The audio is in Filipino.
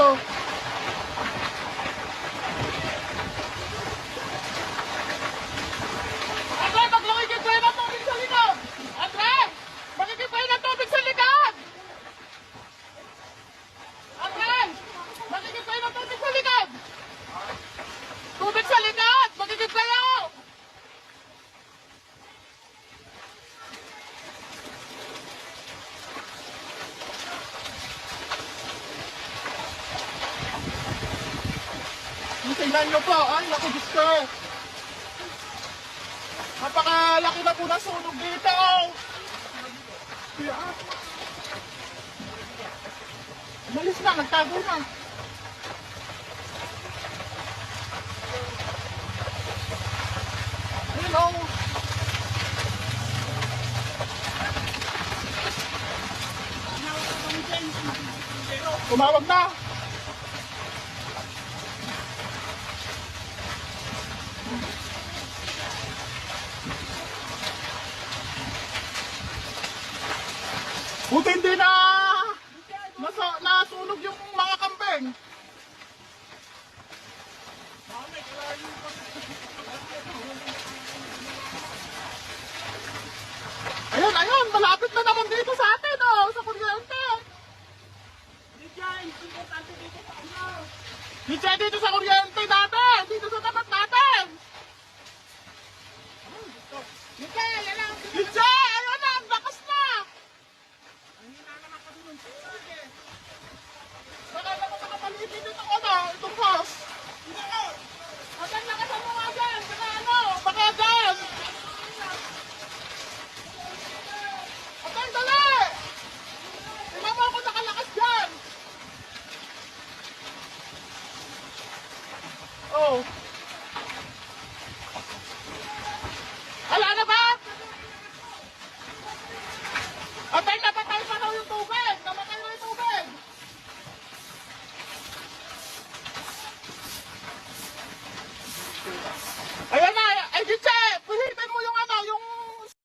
Hello. Tingnan nyo po. Ay, Diyos ko. Napakalaki na po na sunog dito. Yan. Umalis na, nagtago na. Oh. Tumawag na. Buti hindi na nasa, nasunog yung mga kambing. Ayun, ayun, malapit na naman dito sa atin, oh, sa kuryente. Di siya dito sa kuryente natin, dito sa tabi. Oh.